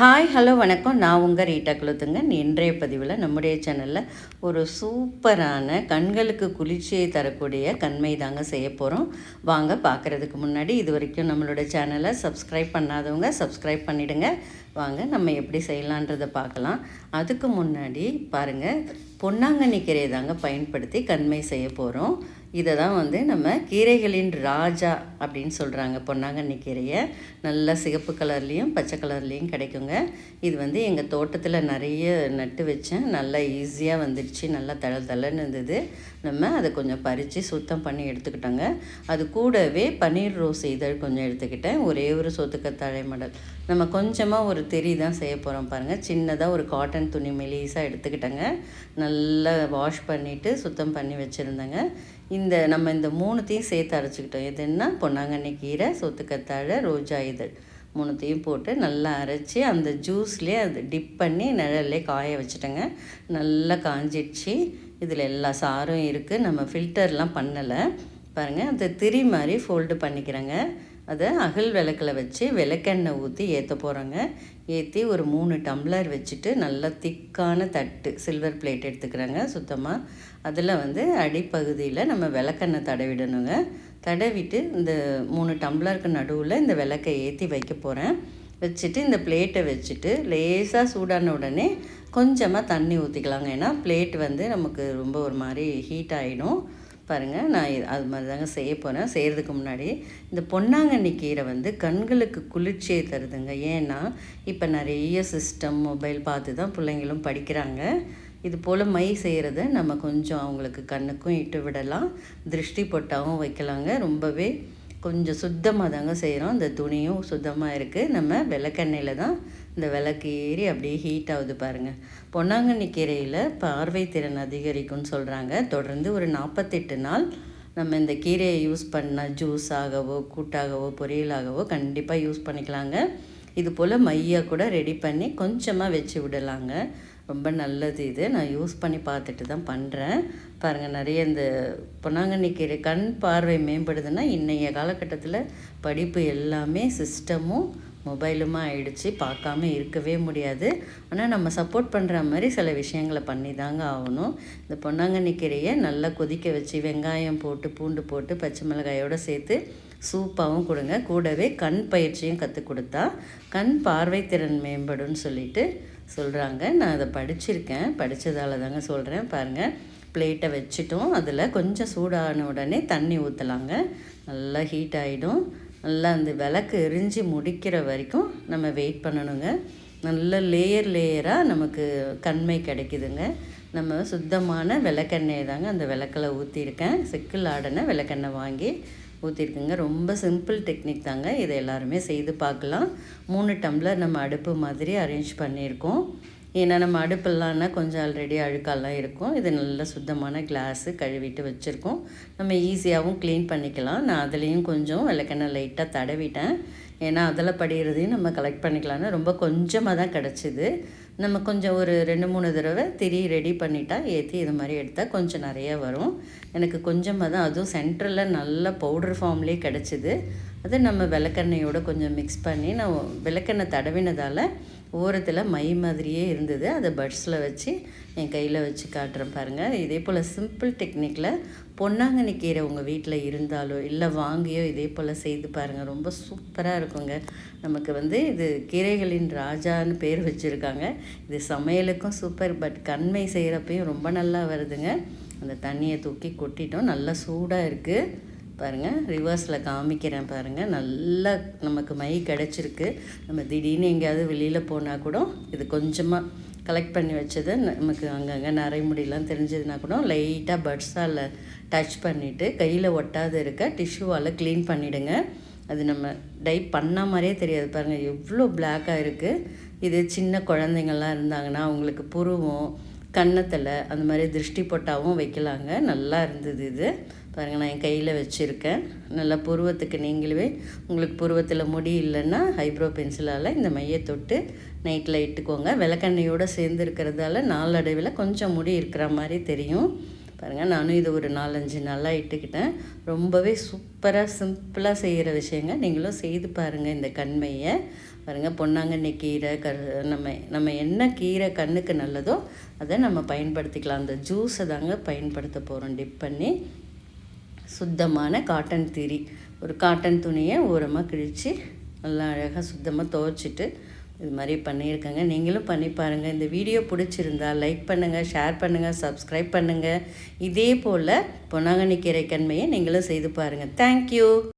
Hi hello வணக்கம். நான் உங்கள் ரீட்டா குலத்துங்க. இன்றைய பதிவில் நம்முடைய சேனலில் ஒரு சூப்பரான கண்களுக்கு குளிர்ச்சியை தரக்கூடிய கண்மை தாங்க செய்ய போகிறோம் வாங்க பார்க்குறதுக்கு முன்னாடி இது வரைக்கும் நம்மளோட சேனலை சப்ஸ்கிரைப் பண்ணாதவங்க சப்ஸ்கிரைப் பண்ணிவிடுங்க வாங்க நம்ம எப்படி செய்யலான்றதை பார்க்கலாம். அதுக்கு முன்னாடி பாருங்கள் பொன்னாங்கண்ணி கீரையை தாங்க பயன்படுத்தி கண்மை செய்ய போகிறோம் இதை தான் வந்து நம்ம கீரைகளின் ராஜா அப்படின்னு சொல்கிறாங்க பொன்னாங்கண்ணி கீரையை. நல்லா சிகப்பு கலர்லேயும் பச்சை கலர்லேயும் கிடைக்குங்க. இது வந்து எங்கள் தோட்டத்தில் நிறைய நட்டு வச்சேன். நல்லா ஈஸியாக வந்துடுச்சு. நல்லா தள தளன்னு இருந்தது. நம்ம அதை கொஞ்சம் பறித்து சுத்தம் பண்ணி எடுத்துக்கிட்டோங்க. அது கூடவே பன்னீர் ரோஸ் இதழ் கொஞ்சம் எடுத்துக்கிட்டேன். ஒரே ஒரு சொத்துக்கத்தாழை மடல். நம்ம கொஞ்சமாக ஒரு தெரி தான் செய்ய போகிறோம் பாருங்கள் சின்னதாக ஒரு காட்டன் துணி மெலீஸாக எடுத்துக்கிட்டேங்க. நல்லா வாஷ் பண்ணிவிட்டு சுத்தம் பண்ணி வச்சுருந்தேங்க. இந்த நம்ம இந்த மூணுத்தையும் சேர்த்து அரைச்சிக்கிட்டோம். எதுன்னா பொன்னாங்கண்ணி கீரை சொத்துக்கத்தாழை ரோஜா இதழ். மூணுத்தையும் போட்டு நல்லா அரைச்சி அந்த ஜூஸ்லேயே அது டிப் பண்ணி நிழல்லே காய வச்சுட்டேங்க. நல்லா காஞ்சிடுச்சு. இதில் எல்லா சாரும் இருக்குது நம்ம ஃபில்டர்லாம் பண்ணலை. பாருங்கள் அந்த திரி மாதிரி ஃபோல்டு பண்ணிக்கிறேங்க. அதை அகல் விளக்கில் வச்சு விளக்கெண்ணெய் ஊற்றி ஏற்ற போகிறோங்க ஏற்றி ஒரு மூணு டம்ளர் வச்சுட்டு நல்லா திக்கான தட்டு சில்வர் பிளேட் எடுத்துக்கிறேங்க சுத்தமாக அதில் வந்து அடிப்பகுதியில் நம்ம விளக்கெண்ணெய் தடவிடணுங்க. தடவிட்டு இந்த மூணு டம்ளருக்கு நடுவில் இந்த விளக்கை ஏற்றி வைக்க போகிறேன் வச்சுட்டு இந்த பிளேட்டை வச்சுட்டு லேசாக சூடான உடனே கொஞ்சமாக தண்ணி ஊற்றிக்கலாங்க ஏன்னா பிளேட் வந்து நமக்கு ரொம்ப ஒரு மாதிரி ஹீட் ஆகிடும் பாருங்கள் நான் அது மாதிரி தாங்க செய்ய போகிறேன் செய்கிறதுக்கு முன்னாடி இந்த பொன்னாங்கண்ணி கீரை வந்து கண்களுக்கு குளிர்ச்சியை தருதுங்க. ஏன்னா இப்போ நிறைய சிஸ்டம் மொபைல் பார்த்து தான் பிள்ளைங்களும் படிக்கிறாங்க. இது போல் மை செய்கிறத நம்ம கொஞ்சம் அவங்களுக்கு கண்ணுக்கும் இட்டு விடலாம். திருஷ்டி பொட்டாவும் வைக்கலாங்க. ரொம்பவே கொஞ்சம் சுத்தமாக தாங்க செய்கிறோம் இந்த துணியும் சுத்தமாக இருக்குது நம்ம விளக்கெண்ணெயில் தான் இந்த விளக்கு ஏறி அப்படியே ஹீட் ஆகுது பாருங்கள் பொன்னாங்கண்ணி கீரையில் பார்வை திறன் அதிகரிக்கும்னு சொல்கிறாங்க தொடர்ந்து ஒரு நாற்பத்தெட்டு நாள் நம்ம இந்த கீரையை யூஸ் பண்ணால் ஜூஸ் ஆகவோ கூட்டாகவோ பொரியலாகவோ கண்டிப்பாக யூஸ் பண்ணிக்கலாங்க. இது போல் மையாக கூட ரெடி பண்ணி கொஞ்சமாக வச்சு விடலாங்க. ரொம்ப நல்லது இது. நான் யூஸ் பண்ணி பார்த்துட்டு தான் பண்ணுறேன் பாருங்கள் நிறைய இந்த பொன்னாங்கண்ணி கீரை கண் பார்வை மேம்படுதுன்னா இன்றைய காலகட்டத்தில் படிப்பு எல்லாமே சிஸ்டமும் மொபைலுமா ஆயிடுச்சு. பார்க்காம இருக்கவே முடியாது. ஆனால் நம்ம சப்போர்ட் பண்ணுற மாதிரி சில விஷயங்களை பண்ணி தாங்க ஆகணும். இந்த பொன்னாங்கண்ணி கீரையை நல்லா கொதிக்க வச்சு வெங்காயம் போட்டு பூண்டு போட்டு பச்சை மிளகாயோடு சேர்த்து சூப்பாகவும் கொடுங்க. கூடவே கண் பயிற்சியும் கற்றுக் கொடுத்தா கண் பார்வை திறன் மேம்படும்னு சொல்லிட்டு சொல்கிறாங்க நான் அதை படிச்சிருக்கேன். படித்ததால் தாங்க சொல்கிறேன் பாருங்கள் பிளேட்டை வச்சுட்டோம். அதில் கொஞ்சம் சூடான உடனே தண்ணி ஊற்றலாங்க நல்லா ஹீட் ஆகிடும் நல்லா அந்த விளக்கு எரிஞ்சு முடிக்கிற வரைக்கும் நம்ம வெயிட் பண்ணணுங்க. நல்ல லேயர் லேயராக நமக்கு கண்மை கிடைக்குதுங்க. நம்ம சுத்தமான விளக்கெண்ணெய் தாங்க அந்த விளக்கில் ஊற்றிருக்கேன் சிக்கல் ஆடின விளக்கெண்ணெய் வாங்கி ஊற்றிருக்குங்க ரொம்ப சிம்பிள் டெக்னிக் தாங்க. இதை எல்லாருமே செய்து பார்க்கலாம். மூணு டம்ளர் நம்ம அடுப்பு மாதிரி அரேஞ்ச் பண்ணியிருக்கோம். ஏன்னா நம்ம அடுப்பெல்லாம்னா கொஞ்சம் ஆல்ரெடி அழுக்கெல்லாம் இருக்கும். இது நல்ல சுத்தமான கிளாஸு கழுவிட்டு வச்சுருக்கோம். நம்ம ஈஸியாகவும் க்ளீன் பண்ணிக்கலாம். நான் அதுலேயும் கொஞ்சம் விளக்கெண்ணெய் லைட்டாக தடவிட்டேன். ஏன்னா அதில் படிகிறதையும் நம்ம கலெக்ட் பண்ணிக்கலாம்னு ரொம்ப கொஞ்சமாக தான் கிடச்சிது. நம்ம கொஞ்சம் ஒரு ரெண்டு மூணு தடவை திரி ரெடி பண்ணிட்டா ஏற்றி இது மாதிரி எடுத்தால் கொஞ்சம் நிறைய வரும். எனக்கு கொஞ்சமாக தான் அதுவும் சென்டரில் நல்ல பவுடர் ஃபார்ம்லேயே கிடச்சிது. அதை நம்ம விளக்கெண்ணையோடு கொஞ்சம் மிக்ஸ் பண்ணி நான் விளக்கெண்ணெய் தடவினதால் ஓரத்தில் மை மாதிரியே இருந்தது. அதை பட்ஸில் வச்சு என் கையில் வச்சு காட்டுறேன் பாருங்கள் இதே போல் சிம்பிள் டெக்னிக்கில் பொன்னாங்கண்ணி கீரை உங்கள் வீட்டில் இருந்தாலோ இல்லை வாங்கியோ இதே போல் செய்து பாருங்கள் ரொம்ப சூப்பராக இருக்குங்க. நமக்கு வந்து இது கீரைகளின் ராஜான்னு பேர் வச்சுருக்காங்க. இது சமையலுக்கும் சூப்பர் பட் கண்மை செய்கிறப்பையும் ரொம்ப நல்லா வருதுங்க. அந்த தண்ணியை தூக்கி கொட்டிட்டோம். நல்லா சூடாக இருக்குது பாருங்கள் ரிவர்ஸில் காமிக்கிறேன் பாருங்கள் நல்லா நமக்கு மை கிடச்சிருக்கு. நம்ம திடீர்னு எங்கேயாவது வெளியில் போனால் கூட இது கொஞ்சமாக கலெக்ட் பண்ணி வச்சதை நமக்கு அங்கங்கே நரைமுடியெலாம் தெரிஞ்சதுனா தெரிஞ்சதுன்னா கூட லைட்டாக பட்ஸால் டச் பண்ணிவிட்டு கையில் ஒட்டாத இருக்க டிஷ்யூவால் க்ளீன் பண்ணிவிடுங்க அது நம்ம டைப் பண்ண மாதிரியே தெரியாது பாருங்கள் எவ்வளோ பிளாக்காக இருக்குது இது சின்ன குழந்தைங்கள்லாம் இருந்தாங்கன்னா அவங்களுக்கு புருவம் கன்னத்தில் அந்த மாதிரி திருஷ்டி பொட்டாவும் வைக்கலாங்க. நல்லா இருந்தது இது. பாருங்கள் நான் என் கையில் வச்சுருக்கேன். நல்லா புருவத்துக்கு நீங்களே உங்களுக்கு புருவத்தில் முடி இல்லைன்னா ஹைப்ரோ பென்சிலால் இந்த மையை தொட்டு நைட்டில் இட்டுக்கோங்க விளக்கெண்ணையோடு சேர்ந்து இருக்கிறதால நாளடைவில் கொஞ்சம் முடி இருக்கிற மாதிரி தெரியும். பாருங்கள் நானும் இது ஒரு நாலஞ்சு நாளாக இட்டுக்கிட்டேன். ரொம்பவே சூப்பராக சிம்பிளாக செய்கிற விஷயங்க. நீங்களும் செய்து பாருங்கள் இந்த கண்மையை. பாருங்கள் பொன்னாங்கண்ணி கீரை கரு நம்ம நம்ம என்ன கீரை கண்ணுக்கு நல்லதோ அதை நம்ம பயன்படுத்திக்கலாம். அந்த ஜூஸை தாங்க பயன்படுத்த போகிறோம் டிப் பண்ணி சுத்தமான காட்டன் திரி. ஒரு காட்டன் துணியை ஓரமாக கிழித்து நல்லா அழகாக சுத்தமாக துவைச்சிட்டு இது மாதிரி பண்ணியிருக்கேங்க. நீங்களும் பண்ணி பாருங்கள் இந்த வீடியோ பிடிச்சிருந்தா லைக் பண்ணுங்கள் ஷேர் பண்ணுங்கள் சப்ஸ்கிரைப் பண்ணுங்கள் இதே போல் பொன்னாங்கண்ணி கீரை கண்மையை நீங்களும் செய்து பாருங்கள் தேங்க்யூ